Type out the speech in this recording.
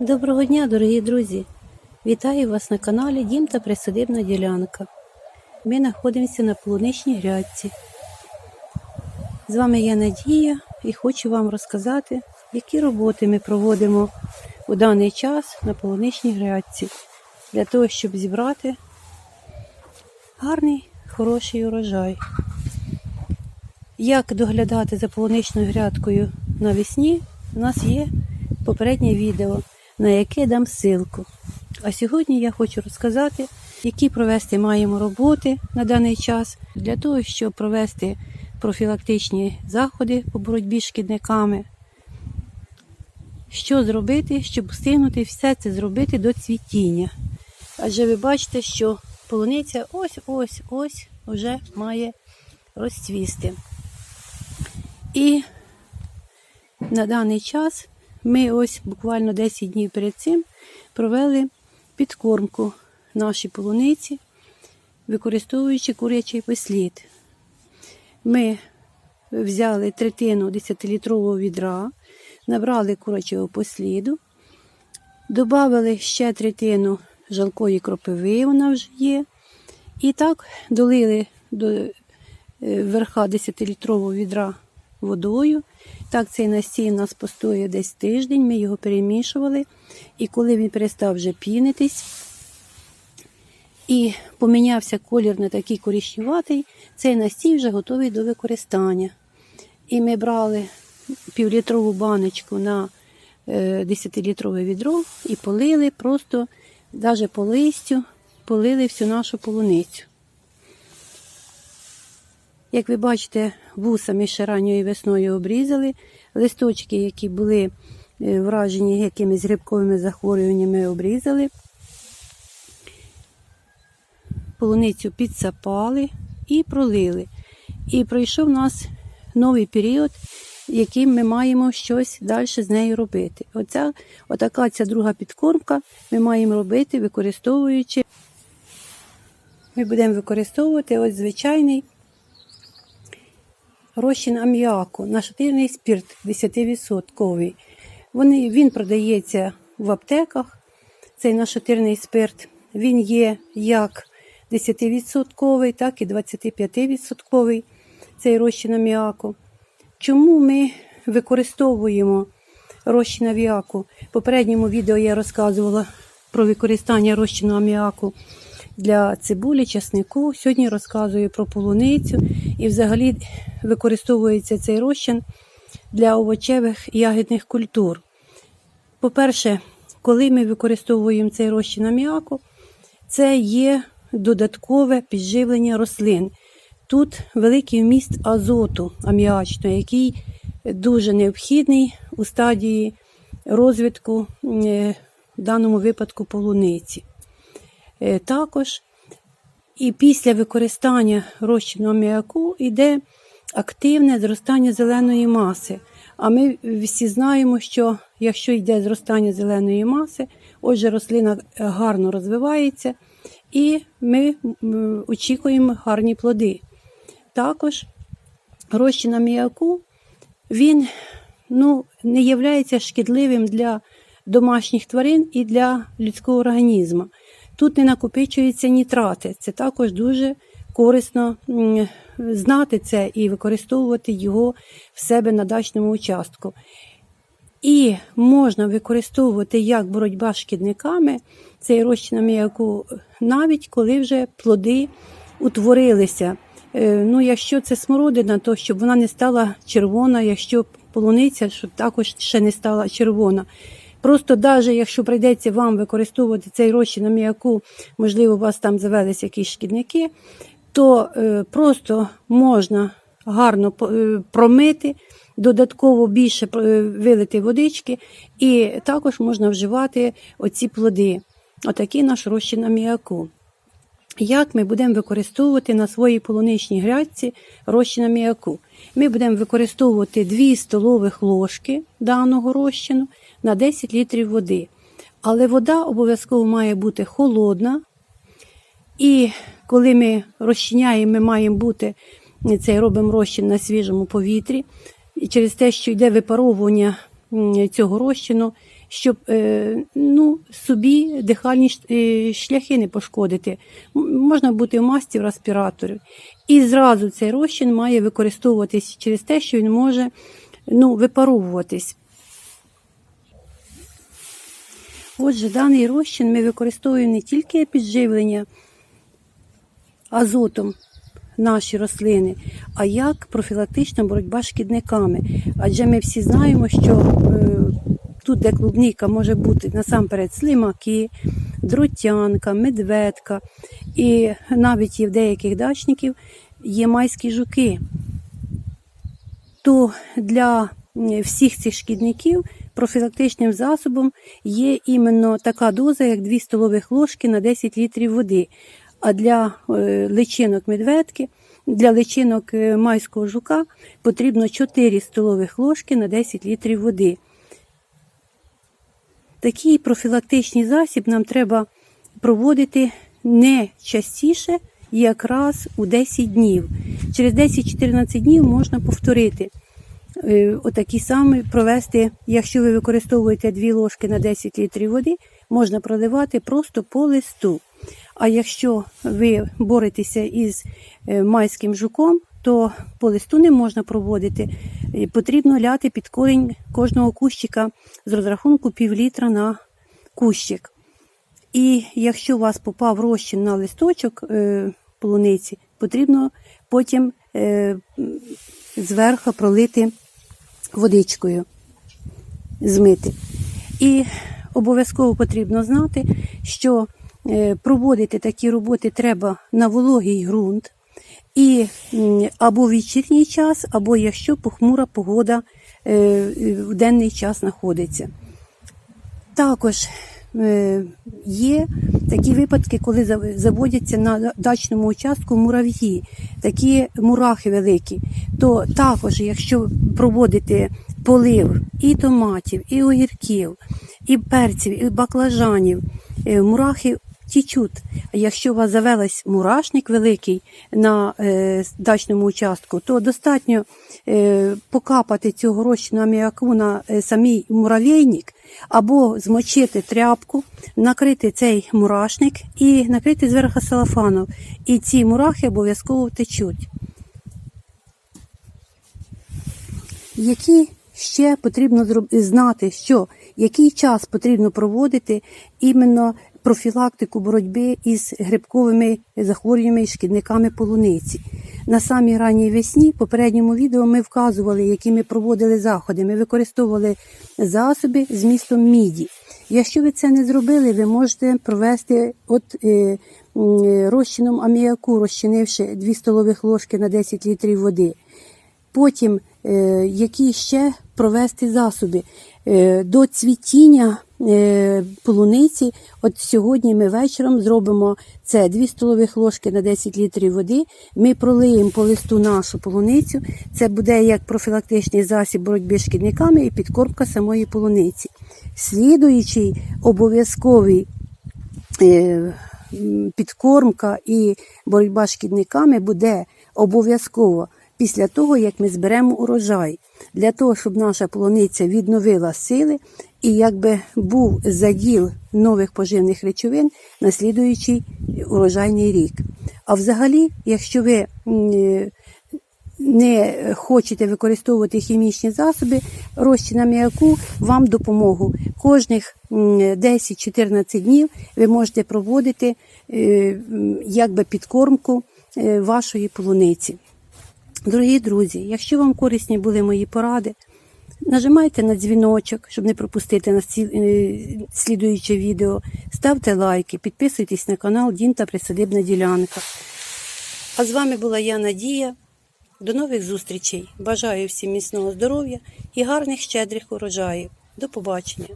Доброго дня, дорогі друзі! Вітаю вас на каналі Дім та Присадибна ділянка. Ми знаходимося на полуничній грядці. З вами я Надія і хочу вам розказати, які роботи ми проводимо у даний час на полуничній грядці для того, щоб зібрати гарний, хороший урожай. Як доглядати за полуничною грядкою навесні, у нас є попереднє відео, на яке дам ссылку. А сьогодні я хочу розказати, які провести маємо роботи на даний час для того, щоб провести профілактичні заходи по боротьбі з шкідниками. Що зробити, щоб встигнути все це зробити до цвітіння? Адже ви бачите, що полуниця ось-ось ось вже має розцвісти. І на даний час ми ось буквально 10 днів перед цим провели підкормку нашій полуниці, використовуючи курячий послід. Ми взяли третину 10-літрового відра, набрали курячого посліду, додали ще третину жалкої кропиви, вона вже є. І так долили до е, верха 10-літрового відра водою. Так, цей настій у нас постояв десь тиждень, ми його перемішували. І коли він перестав вже пінитись і помінявся колір на такий коричневатий, цей настій вже готовий до використання. І ми брали півлітрову баночку на 10-літрове відро і полили просто, навіть по листю, полили всю нашу полуницю. Як ви бачите, вуса ми ще ранньою весною обрізали. Листочки, які були е, вражені якимись грибковими захворюваннями, обрізали. Полуницю підсапали і пролили. І пройшов у нас новий період, яким ми маємо щось далі з нею робити. Оця, отака ця друга підкормка ми маємо робити, використовуючи. Ми будемо використовувати ось звичайний розчин аміаку, нашатирний спірт 10%. Вони, Він продається в аптеках, цей нашатирний спирт. Він є як 10%, так і 25% цей розчин аміаку. Чому ми використовуємо розчин аміаку? В попередньому відео я розказувала про використання розчину аміаку для цибулі, часнику. Сьогодні розказую про полуницю і взагалі використовується цей розчин для овочевих ягідних культур. По-перше, коли ми використовуємо цей розчин аміаку, це є додаткове підживлення рослин. Тут великий вміст азоту аміачного, який дуже необхідний у стадії розвитку е, в даному випадку полуниці. Е, також і після використання розчину аміаку йде активне зростання зеленої маси. А ми всі знаємо, що якщо йде зростання зеленої маси, отже, рослина гарно розвивається і ми очікуємо гарні плоди. Також розчин аміаку він ну, не є шкідливим для домашніх тварин і для людського організму. Тут не накопичуються нітрати. Це також дуже корисно знати це і використовувати його в себе на дачному участку. І можна використовувати як боротьба з шкідниками цей розчин аміаку, навіть коли вже плоди утворилися. Е, ну, Якщо це смородина, то щоб вона не стала червона, якщо полуниця, щоб також ще не стала червона. Просто, навіть якщо прийдеться вам використовувати цей розчин аміаку, можливо, у вас там завелися якісь шкідники, то е, просто можна гарно е, промити, додатково більше е, вилити водички, і також можна вживати оці плоди. Отакий наш розчин аміаку. Як ми будемо використовувати на своїй полуничній грядці розчин аміаку? Ми будемо використовувати 2 столових ложки даного розчину на 10 літрів води. Але вода обов'язково має бути холодна. І коли ми розчиняємо, ми маємо бути цей робимо розчин на свіжому повітрі. І через те, що йде випаровування цього розчину, щоб е, ну, собі дихальні е, шляхи не пошкодити. Можна бути в масті в респіраторі. І зразу цей розчин має використовуватись через те, що він може ну, випаровуватись. Отже, даний розчин ми використовуємо не тільки підживлення азотом наші рослини, а як профілактична боротьба з шкідниками. Адже ми всі знаємо, що е, тут, де клубніка, може бути насамперед слимаки, дротянка, медведка, і навіть є в деяких дачників є майські жуки. То для всіх цих шкідників профілактичним засобом є іменно така доза, як 2 столових ложки на 10 літрів води. А для е, личинок медведки, для личинок е, майського жука потрібно 4 столових ложки на 10 літрів води. Такий профілактичний засіб нам треба проводити не частіше, якраз у 10 днів. Через 10-14 днів можна повторити. Е, Отакі самі провести, якщо ви використовуєте 2 ложки на 10 літрів води, можна проливати просто по листу. А якщо ви боретеся із е, майським жуком, то по листу не можна проводити. Потрібно ляти під корінь кожного кущика з розрахунку пів літра на кущик. І якщо у вас попав розчин на листочок е, полуниці, потрібно потім зверху пролити водичкою, змити. І обов'язково потрібно знати, що е, проводити такі роботи треба на вологий ґрунт, і або в вечірній час, або якщо похмура погода е, в денний час знаходиться. Також є такі випадки, коли заводяться на дачному участку мурав'ї, такі мурахи великі. То також, якщо проводити полив і томатів, і огірків, і перців, і баклажанів, е, мурахи тічуть. А якщо у вас завелась мурашник великий на е, дачному участку, то достатньо е, покапати цього розчину аміаку на е, самий муравейник, або змочити тряпку, накрити цей мурашник і накрити зверху салафаном. І ці мурахи обов'язково втечуть. Які ще потрібно знати, що який час потрібно проводити іменно профілактику боротьби із грибковими захворюваннями і шкідниками полуниці. На самій ранній весні, в попередньому відео ми вказували, які ми проводили заходи. Ми використовували засоби з містом міді. Якщо ви це не зробили, ви можете провести от е, розчином аміаку, розчинивши 2 столових ложки на 10 літрів води. Потім, е, які ще провести засоби Е, до цвітіння е, полуниці. От сьогодні ми вечором зробимо це 2 столових ложки на 10 літрів води. Ми пролиємо по листу нашу полуницю. Це буде як профілактичний засіб боротьби з шкідниками і підкормка самої полуниці. Слідуючий обов'язковий е, підкормка і боротьба з шкідниками буде обов'язково після того, як ми зберемо урожай, для того, щоб наша полуниця відновила сили і якби був заділ нових поживних речовин на слідуючий урожайний рік. А взагалі, якщо ви не хочете використовувати хімічні засоби, розчин аміаку вам допомогу. Кожних м, 10-14 днів ви можете проводити е, якби підкормку е, вашої полуниці. Дорогі друзі, якщо вам корисні були мої поради, нажимайте на дзвіночок, щоб не пропустити на слідуюче відео. Ставте лайки, підписуйтесь на канал Дім та Присадибна ділянка. А з вами була я Надія. До нових зустрічей. Бажаю всім міцного здоров'я і гарних щедрих урожаїв. До побачення!